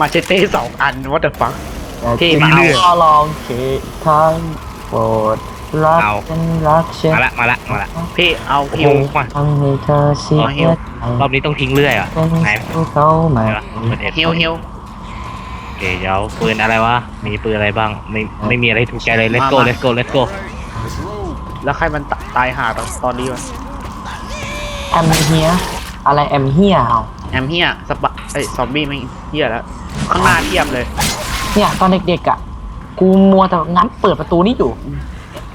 มาเชเต้สองอันวัตถุฟังพี่มาเอาเอาลองเขตทางโปรดรักเอา ฉันรักฉันมาละมาละมาละพี่เอาโอ้พิโหวมาทำให้เธอเสียเอาหิวใจรอบนี้ต้องทิ้งเรื่อยเหรอะเป็นไหนสู้เขาใหม่ไหนวะเปิดเอ็ดฮิวฮิวโอเคเดี๋ยวปืนอะไรวะมีปืนอะไรบ้างไม่ไม่มีอะไรถูกใจเลย let's go let's go let's go แล้วใครมันตายหาตอนตอนนี้วะ แอมเฮียอะไรแอมเฮียเอา แอมเฮียสปะไอยซอมบี้ไม่งเฮียแล้ว ข้างหน้าเทียบเลย เนี่ยตอนเด็กๆอะ กูมัวแต่งั้นเปิดประตูนี้อยู่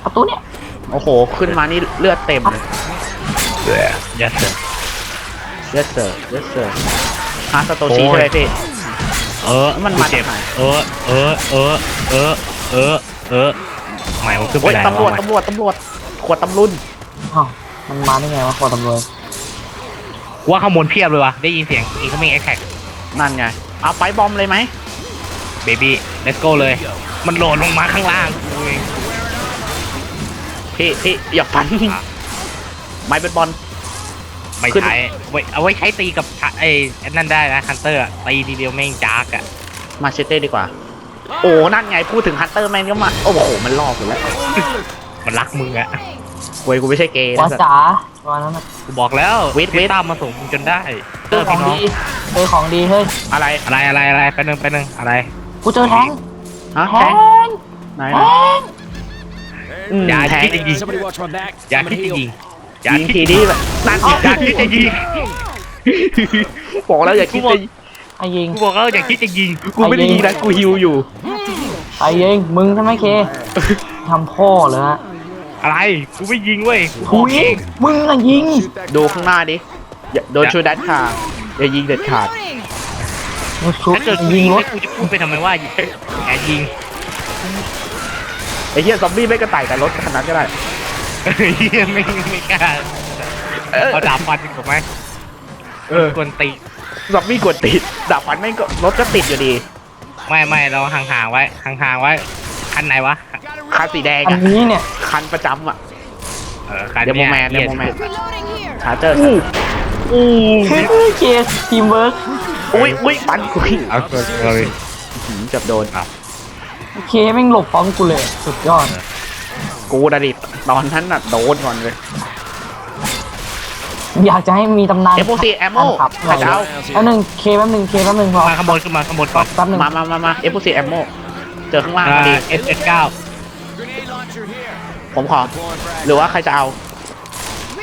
ประตูเนี่ย โอ้โห ขึ้นมานี่เลือดเต็มเลย yes sir เลือดเสิร์ฟเลือดเสิร์ฟฮาร์สโตชีใช่ไหมพี่ เออมันมาเจ็บจากไหน เออเออเออเออเออเออหมายมันขึ้นไปโอ้ยไหนตำรวจวะตำรวจตำรวจขวดตำรุนอ้าวมันมาได้ไงวะคอตำรวจ ว่าข้างบนเพียบเลยวะได้ยินเสียงอีกเขามีแอคแท็กนั่นไง เอาไฟบอมเลยไหมเบบี้ let's go เลย มันโหลดลงมาข้างล่างอุ้ยพี่พี่อย่าฟันไม้เป็นบอล ไม่ขึ้น ใช้ไว้เอาไว้ใช้ตีกับไอ้ไอ้นั่นได้นะฮันเตอร์ตีทีเดียวแม่งจากอะมาเชเต้ดีกว่า โอ้ นั่นไง พูดถึงฮันเตอร์แมนก็มา โอ้โห มันล่อกูแล้วมันรักมึงอะเว้ยกูไม่ใช่เกย์วานะสัตว์จ๋า วันนั้นน่ะกูบอกแล้วเวทเวทตามมาส่งมึงจนได้เอเจออขอพี่งน้องดีเจอของดีเฮ้ยอะไรอะไรอะไรอะไรไปหนึ่งไปหนึ่งอะไรกูเจอแทงฮะแทแทงงไหนแทงอืมอย่าแทงคิดจะยิง Somebody watch my back. อย่า I'm คิด gonna จะ heal. ยิงอย่ายิงคิดทีนี้แบบนั่นอย่าคิดจะยิงบอกแล้วอย่าคิดจะไอ้ยิงกูบอกแล้วอย่าคิดจะยิงกูไม่ได้ยิงนะกูฮิวอยู่ไอ้ยิงมึงใช่ไหมเคทำพ่อเลยฮะ อะไรกูไม่ยิงเว้ยกูกูขอเอยิงงมึงอะยิง ดูข้างหน้าดิอย่าโดนชูดัดขาดอย่ายิงเด็ดขาดมึงชุบถ้าเกิดกูยิยิงงรแล้ถวกูจะพูดไปทำไมว่าแอบยิงไอ้เหี้ยซอมบี้ไม่กระต่ายแต่รถคันนั้นก็ได้เฮียไม่ไม่กล้าเออเอาดาบฟันดีกว่าไหมเออกวนตีซอมบี้กดติดดาบฟันไม่งก็รถก็ติดอยู่ดี ไม่ไม่เราห่างๆไว้ห่างๆไว้คันไหนวะ คันสีแดงอันอะนี้เนี่ยคันประจำอะ เออคันเดโมเนี้ยแมนเดหี้ยโมแมน Reloading here. ชาร์เจอร์คือเคสทีมเวิร์กอุ้ยอุ้ยปันกูหิเอาเกินเลย หืมจับโดน เคแม่งหลบพร้อมกูเลย สุดยอด กูดะดิตอนนั้นน่ะโดนก่อนเลย อยากจะให้มีตำนานเอฟโอซีแอมโมขับใครจะเอา แป๊บนึงเคแป๊บนึงเคแป๊บนึงพอมาข้างบนขึ้นมาข้างบนก่อนแป๊บนึงมามามามาเอฟโอซีแอมโมเจอข้างล่างพอดี เอสเอสเก้า Grenade launcher here. ผมขอ Deploying frag. หรือว่าใครจะเอา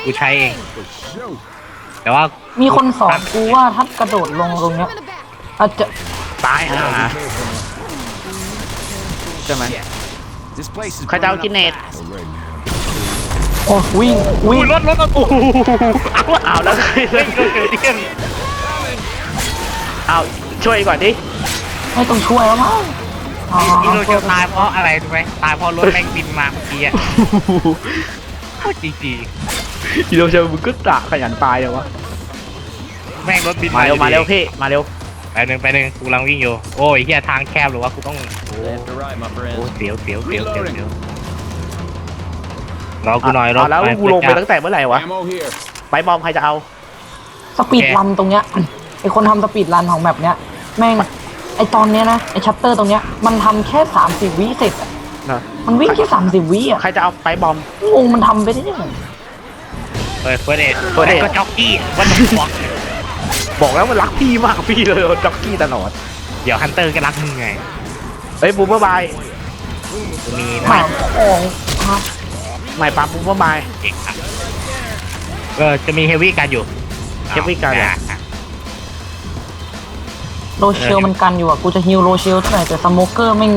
กูใช้เอง แต่ว่ามีคนสอนกูว่าถ้ากระโดดลงตรงเนี้ย In the back. อาจจะตายหาใช่ไหม This place is ใครจะเอา burning กินเนต up fast. โอ้วิ่งวิ่งรถรถรถโอ้โหเอาแล้วเฮ้ยเกิดเกิดเที่ยงเอาช่วยก่อนดิไม่ต้องช่วยแล้วมั้ง อ๋ออีโรเชลตายเพราะอะไรรู้ไหมตายเพราะรถแม่งบินมาเมื่อกี้อะโคตรจริงฮีโร่เชลมึงก็ตะขยันตายเลยวะๆแม่งรถบินมาเร็วอยู่มาเร็วดีพี่มาเร็วไปหนึ่งไปหนึ่งกูกำลังวิ่งอยู่โอ้ยเฮียทางแคบหรือว่ากูต้องโอ้ Left to right, my โห friend. เสียวเสียวเสียวเสียวเสียวรอกูหน่อยรอเอาแล้วกูลงไปตั้งแต่เมื่อไหร่วะ Ammo here. ไปบอมใครจะเอา สปีดรันตรงเนี้ยไอคนทำสปีดรันของแบบเนี้ย แม่ง ไอตอนเนี้ยนะไอชัตเตอร์ตรงเนี้ยมันทำแค่สามสิบวิเสร็จอะนะมันวิ่งแค่สามสิบวิอะใครจะเอาไปบอมงงมันทำไปได้ยังไงเปิดเฟิร์สเอ็ด First aid ก็จ็อกกี้วันนี้บอกบอกแล้วมันรักพี่มากพี่เลยจ็อกกี้ตลอดเดี๋ยวฮันเตอร์ก็รักมึงไงเฮ้ยบูมเบอร์บายกูมีหมาของครับไม่ปั๊มบูมเบอร์บาย เอกอะเออจะมีเฮฟวี่กันอยู่ Heavy gun เหรออะ โรเชลมันกันอยู่อะ กูจะฮิวโรเชลเท่าไหร่แต่สโมเกอร์แม่ง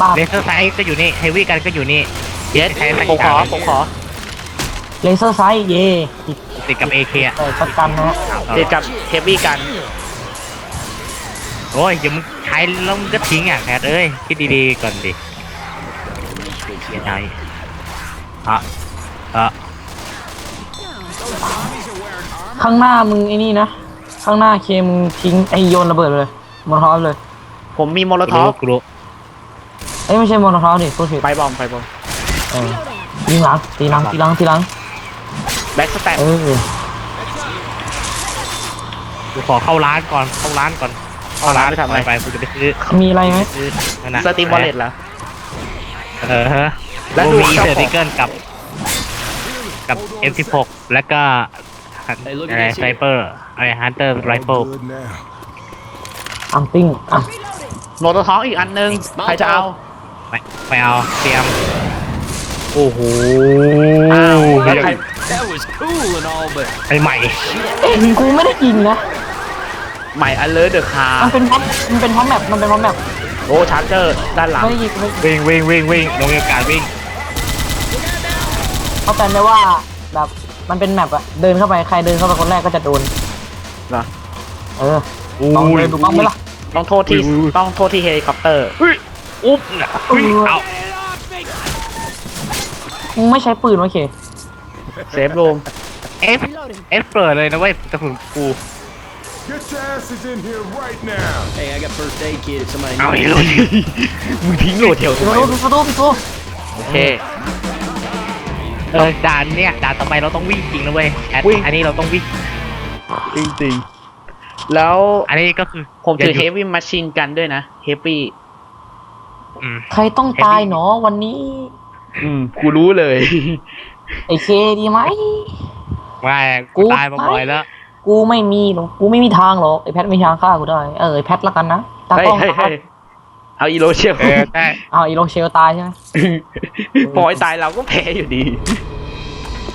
บ้าเลเซอร์ไซส์ก็อยู่นี่เฮฟวี่กันก็อยู่นี่เย็ดใช้สักผมขออย่างผมขอเลเซอร์ไซส์เย่ติดติดกับเอเคอะแต่ประกันนะฮะเด็ดกับเฮฟวี่กัน โอ้ยอย่ามึงใช้แล้วมึงก็ทิ้งอะแคทเอ้ยคิดดีๆก่อนดิเสียใจอะอะข้างหน้ามึงไอ้นี่นะ ข้างหน้าเคมึงทิ้งไอโยนระเบิดเลย มอลทอฟเลย ผมมีโมโลกูท็อรู้ปกูรู้เอ้ยไม่ใช่มอลทอฟดิกูผิดไปบอมไปบอมเออยิงหลังตีหลังตีหลังตีหลังแบ็กสแตทเออกูขอเข้าร้านก่อนเข้าร้านก่อนเอาร้านไปทำอะไรไปกูจะไปซื้อมีอะไรไหมซื้อนั่นน่ะสตรีมบอลเลตเหรอเออฮะแล้วกูดูมีเจ้าของเซอร์ติเกิลกับ กับ M16 แล้วก็อะไรไซเปอร์อะไรฮันเตอร์ไรเฟิล Good now. อัมติ้งอะโนโตท้องอีกอันนึงใครจะเอาไม่ไม่เอาเตรียม โอ้โหอ้าวแล้วใคร That was cool and all, but ไอใหม่เอ้ยกูไม่ได้ยิงนะใหม่อันเลอร์เดอะคามันเป็นเพราะมันเป็นเพราะแมปมันเป็นเพราะแมปโอ้ชาร์เจอร์ด้านหลังไม่ได้ยิงไม่ได้ยิงวิ่งวิ่งวิ่งวิ่งลงอากาศวิ่ง เข้าใจไหมว่าแบบมันเป็นแมปอะเดินเข้าไปใครเดินเข้าไปคนแรกก็จะโดนเหรอเออลองเลยดูบ้างไหมล่ะ ต้องโทษที่ต้องโทษที่เฮลิคอปเตอร์เฮ้ยอุ๊บน่ะเฮ้ยเอามึงไม่ใช้ปืนวะเคเซฟรูมเอฟเอฟเปิดเลยนะเว้ยกระสุนกู Get your asses in here right now. hey, I got first aid kit if somebody เอา needs อี it. กแล้วมึงทิ้งโหลดเดียวปิทำดไมประตูปิดประตูปิดประตูโอเค เออด่านเนี่ยด่านต่อไปเราต้องวิ่งจริงนะเว้ยแอดวิ่ง อันนี้เราต้องวิ่งจริงๆ แล้วอันนี้ก็คือผมถืออย่าเฮหยุดฟวี่มาชินกันด้วยนะเฮฟวี่อืมใครต้องตายหนอวันนี้ อืมกูรู้เลย ไอเคดีไหมว่ากูกูตายมาบ่อยแล้ว กูไม่มีหรอกกูไม่มีทางหรอกไอแพทไม่มีทางฆ่ากูได้ เออไอแพทละกันนะตาเฮ้ยกล้องเฮ้ยตายเฮ้ยเอาอีโรเชียเออใช่เอาอีโรเชลตายใช่ไหมปล่อยตายเราก็แพ้อยู่ดี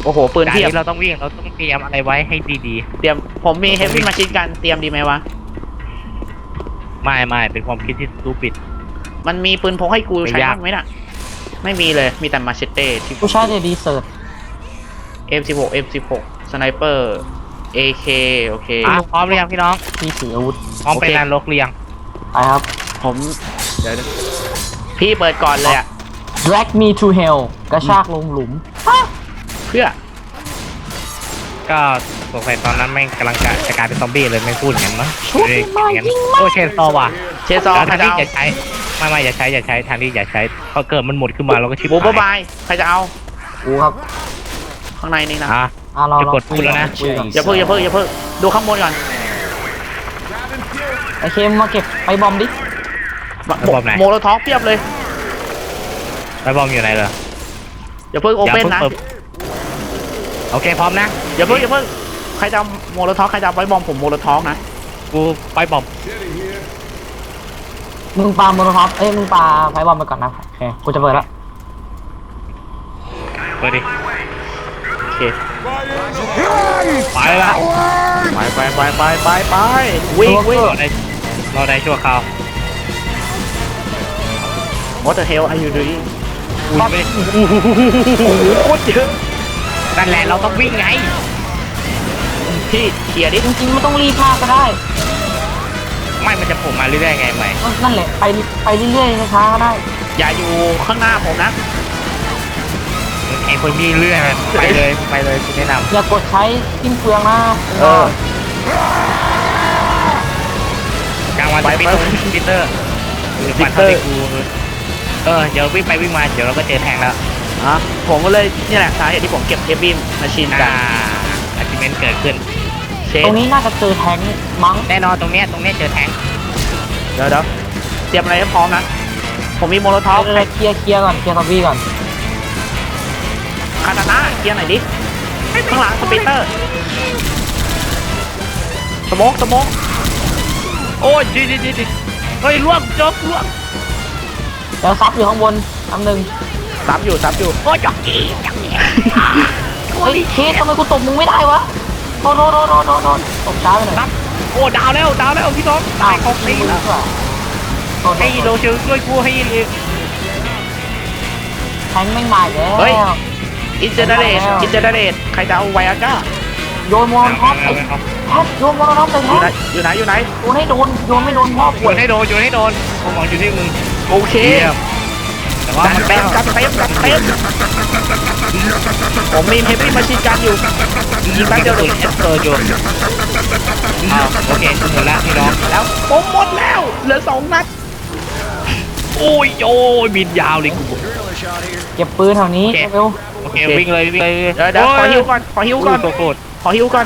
โอ้โหปืนด่านเทียบนี้เราต้องวิ่งเราต้องเตรียมอะไรไว้ให้ดีเตรียมผมมีเฮฟวี่มาชินกันเตรียมดีไหมวะ ๆ ไม่ไม่เป็นความคิดที่ตูปิด มันมีปืนพกให้กูไม่ใช้ยาก บ้างไหมน่ะ ไม่มีเลยมีแต่มาเชเต้ที่ กูใช้แต่ดีเซิร์ต M16 M16 สไนเปอร์ AK โอเค อะพร้อมหรือยังพี่น้อง ที่ถืออาวุธพร้อมโอไปเคนรกหรือยัง ไปครับ ผมเดี๋ยวนะพี่เปิดก่อนเลยอะ drag me to hell กระชากลงหลุม เพื่อ ก็สงสัยตอนนั้นแม่งกำลังจะจะกลายเป็นซอมบี้เลยไม่พูดอย่างนั้นมั้งชุบเลยมาอย่างนั้นยิงมาโอ้เชนซอว่ะเชซอแล้วใครทางจะนี้เอาอย่าใช้ไม่ไม่อย่าใช้อย่าใช้ทางนี้อย่าใช้เพราะเกิดมันหมดขึ้นมาเราก็ชิบบูบหายบายใครจะเอากูครับข้างในนี่นะอะ อะเราจะเรากดพูดแล้วนะ คุยก่อนอย่าเพิ่งอย่าเพิ่งอย่าเพิ่งดูข้างบนก่อนไอเคมมาเก็บไปบอมดิระบบไหน โมโลท็อกเพียบเลยแล้วบอมอยู่ไหนเหรออย่าเพิ่งโออย่าเพ่นเพิ่งนะเปิด โอเคพร้อมนะอย่าเพิ่งอย่าเพิ่งใครจะเอาโมโลท็อกใครจะเอาไว้บอมผมโมโลท็อกนะกูไปบอมมึงปาโมโนท็อปเอ้ยมึงปาไฟบอมไปก่อนนะโอเคกูจะเปิดละเปิดดิโอเคไปละไปไปไปไปไปไปวิ่งวิ่งเราได้เราได้ชั่วคราว What the hell are you doing อุ้ยไม่โอ้โหโคตรเยอะ นั่นแหละเราต้องวิ่งไง พี่เคลียร์ดิจริงๆไม่ต้องรีบมากก็ได้ไม่มันจะโผล่มาเรื่อยๆไงไหมนั่นแหละไปไปเรื่อยๆช้าๆก็ได้อย่าอยู่ข้างหน้าผมนะไอ้คนมีเรื่อยมันไปเลยไปเลยคุณแนะนอย่ากดใช้ทิ้มเปลืองนะเออำกลางวันไปจะปิดไปปิเตอร์คือฟันเท่าที่กูเออเดี๋ยววิ่งไปวิ่งมาเดี๋ยวเราก็เจอแทงแล้ว อะผมก็เลยนี่แหละสาเหตุที่ผมเก็บเฮฟวี่มาชินกัอ่านอาชิเมนเกิดขึ้น เชตนรงนี้น่าจะเจอแทงค์มั้งแน่นอนตรงเนี้ยตรงเนี้ยเจอแทงเดี๋ยวเดี๋ยวเตรียมอะไรให้พร้อมนะ ผมมีโมโลท็อกเออเคลียร์เคลียร์ก่อนเคลียร์ซอมบี้ก่อนคาตาน่าเคลียร์หน่อยดิ ข้างหลังสปีเตอร์สโมกสโมกโอ้ยดีดีดีดีเฮ้ยล่วงจบล่วงเดี๋ยวซับอยู่ข้างบนอันหนึ่ง ซับอยู่ซับอยู่โอ้ยจักกี้จักกี้เฮ้ยเคสทำไมกูตบมึงไม่ได้วะโดนโดนโดนโดนโดนโดนตบช้าไปหน่อยโอ้ดาวแล้วดาวแล้วพี่น้องตายของตีมึงแล้วดีกว่าโดนให้โดเชลช่วยกูให้แทงค์ไม่งมาอีกแล้วเฮ้ยอินเจเนเรตอินเจเนเรตใครจะเอาไวอาก้าโยนโมโนท็อปไอ้แพทโยนโมโนท็อปไปอแทยู่ไหนงอยู่ไหนอยู่ไหนโยนให้โดนโยนไม่โดนพ่อปโยวดนให้โดนโยนให้โดนผมหวังอยู่ที่มึงโอเคเยี่ยม แต่ว่าจัดมันเต็มจัดเต็มจัดเต็มผมมีเฮฟวี่มาชินกันอยู่ยิงแป๊บเดียวเลยเอสเตอร์อยู่อ้าวโอเคหมดแล้วพี่น้องแล้วผมหมดแล้วเหลือสองนัดโอ้ยโอ้ยบินยาวเลยกู Gorilla shot here. เก็บปืนแถวนี้โอเคเร็วโอเควิ่งเลยวิ่งเลยเดี๋ยวเดี๋ยวขอฮิวก่อนขอฮิวก่อนโคตรขอฮิวก่อน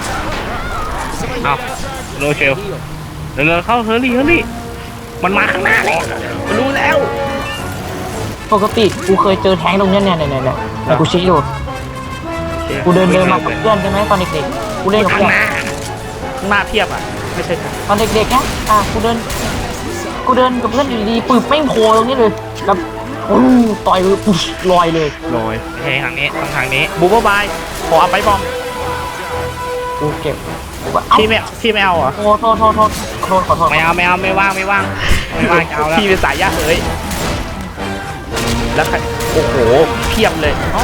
อ้าวโรเชลเร็วๆเข้าเฮอรี่เฮอรี่มันมาข้างหน้าแล้วรู้แล้ว ปกติกูเคยเจอแท้งตรงเนี้ยเนี่ยเนี่ยเนี่ยแต่กูชี้ดูกูเดินเดินมากับเพื่อนใช่ไหมตอนเด็กๆกูเล่นกับข้างเพื่อนหน้าข้างหน้าเทียบอะ ไม่ใช่ค่ะตอนเด็กๆนะอะกูเดินกูเดินกับเพื่อนอยู่ดีๆปืนแม่งโผล่ตรงนี้เลยแบบอู้ต่อยเลยปุ๊บลอยเลยลอยไม่ใช่ทางนี้ต้องทางนี้บูบายขอเอาไปบอมกูเก็บกูก็เอ้าพี่ไม่พี่ไม่เอาเหรอโทษโทษโทษโทษโทษขอโทษไม่เอาไม่เอาไม่ว่างไม่ว่างไม่ว่างจะเอาแล้วพี่เป็นสายยากเลย แล้วใครโอ้โหเพียบเลยเอ้า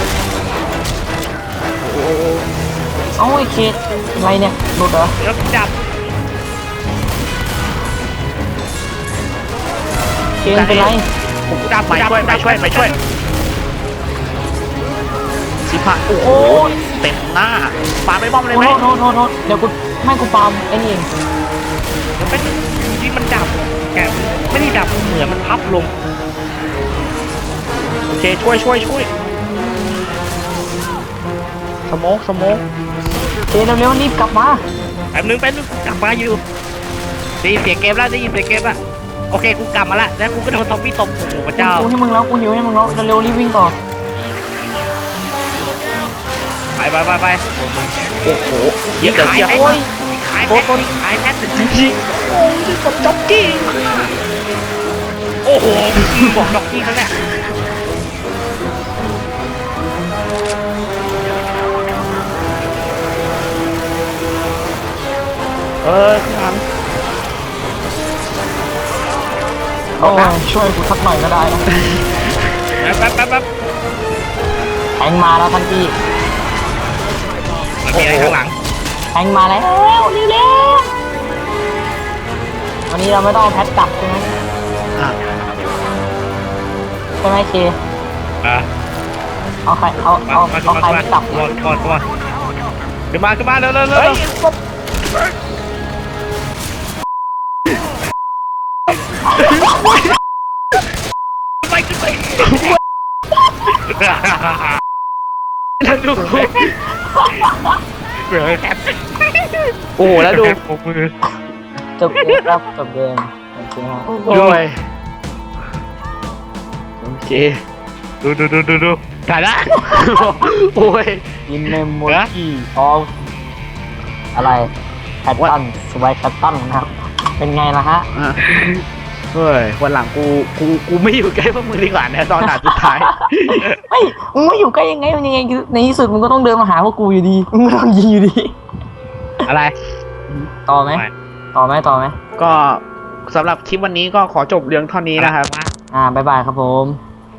โอ้โหเอ้าไอ้เคสอะไรเนี่ยหลุดเหรอแล้วจับเคสเป็นไรผมจับไปช่วยไปช่วยไปช่วยสิพะโอ้โหโอ้ยเต็มหน้าปาไปบอมเลยโทไหมษโทษโทษโทษเดี๋ยวกูไม่กูปาล์มไอ้นี่เองเป็นที่มันจับแกไม่ได้จับเหมือนมันพับลงโอ เคช่วยช่วยช่วยสโมกสโมกเคสเร็วๆรีบกลับมาแป๊บนึงแป๊บนึงกลับมาอยู่ได้ยินเสียงเกมแล้วได้ยินเสียงเกมแล้วโอเคกูกลับมาละแล้วกูก็โดนซอมบี้ตบโอ้โหพระเจ้ากูให้มึงแล้วกูหิวให้มึงแล้วเร็วๆรีบวิ่งต่อไปไปไปไปโอ้โหเยอะเดี๋ยวเทียบโอ้ยขายแพ็คขายแพ็คจริงๆโอ้ยกับจ็อกกี้โอ้โหบอกด็อกกี้เขาเนี่ยเออขึ้นมาโอ้ยช่วยกูสักหน่อยก็ได้นะแป๊บแป๊บแป๊บแทงมาแล้วทันทีมันมีอะไรข้างหลังแทงมาแล้วนี่เร็ววันนี้เราไม่ต้องเอาแพทกลับใช่ไหมอะใช่ไหมเคอะเอาใครเอามาเอามาเอาใครมาไม่กลับก่อนก่อนก่อนขึ้นมาขึ้นมาเร็วเร็วเร็เฮ้วย ไปขึ้นไปแล้วดูเหลือแค่โอ้โหแล้วดูปมือจบเกมครับจบเกมโอเคฮะด้วยโอเคดูดูดูดูดูถ่ายละโอ้ยอินเมมโมรี่ออฟอะไรแพตตันสวายแพตตันนะครับ เป็นไงล่ะฮะอะ เฮ้ยวันหลังกูกูกูไม่อยู่ใกล้พวกมึงดีกว่านะตอนด่านสุดท้ายเฮ้ยมึงไม่อยู่ใกล้ยังไงมันยังไงในที่สุดมึงก็ต้องเดินมาหาพวกกูอยู่ดีมึงก็ต้องยิงอยู่ดี อะไรต่อไหมต่อไหมต่อไหมก็สำหรับคลิปวันนี้ก็ขอจบเรื่องเท่านี้นะครับ อ่าบายบายครับผม